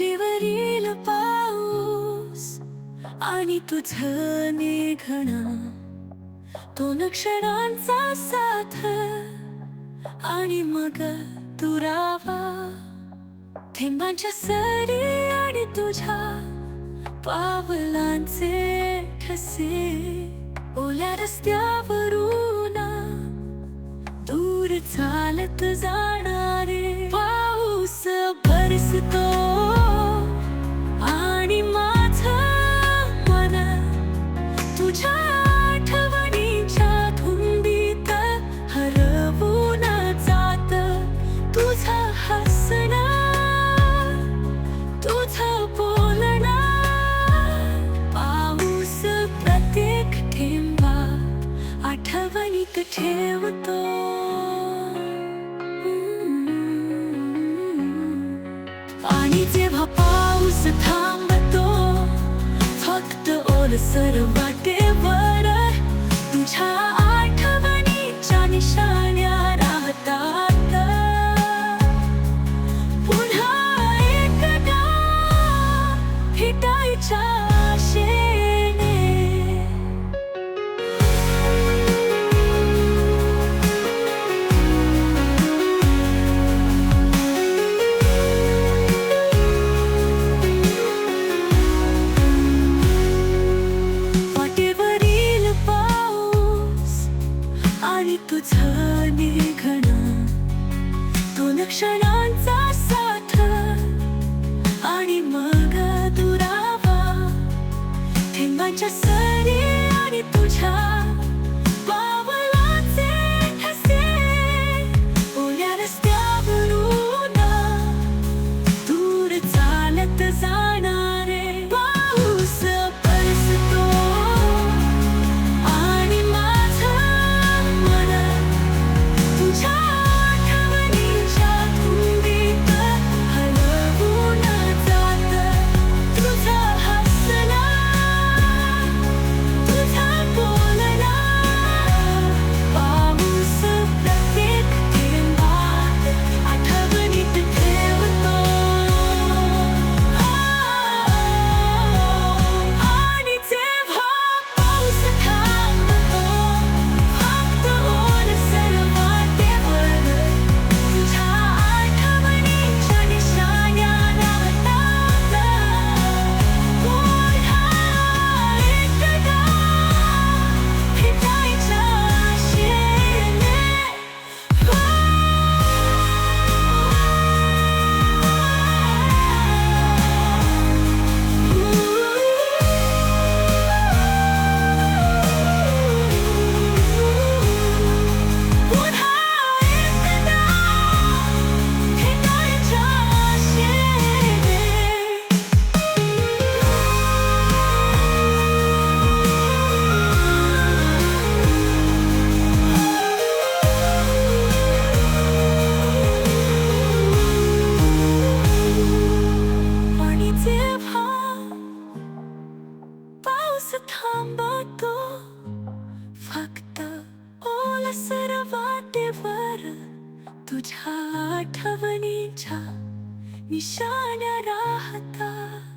वाटेवरील पाऊस आणि तुझ निघण. दोन क्षणांचा साथ आणि मग तुरावा थेंबांच्या सरी आणि तुझ्या पावलांचे ठसे. ओल्या रस्त्यावरून दूर चालत जाणारे पाऊस felicitou. पाऊस थांबतो फक्त ओलसर वाटेवर तुझ्या आठवणीच्या निशाण्या राहतात. पुन्हा एकदा भेटायच्या निघण. दोन क्षणांचा साथ आणि मग दुरावा. ठेंगाच्या थांबतो. फक्त ओलसर वाटेवर तुझ्या आठवणीच्या निशाण्या राहता.